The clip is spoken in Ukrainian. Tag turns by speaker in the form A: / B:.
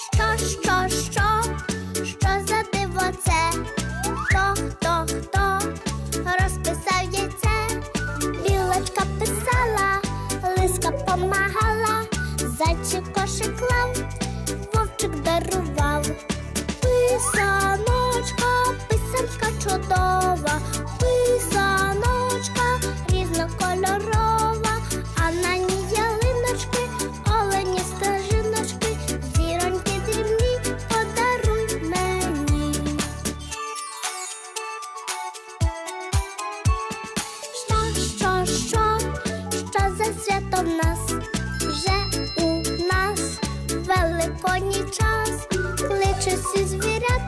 A: що, що, що, що за диво це? Хто, хто, хто розписав яйце? Білочка писала, лиска помагала, зайчик кошик лав, вовчик дарував. Писаночка, писанка чудова. В нас, вже у нас великодній час, кличе всі звірят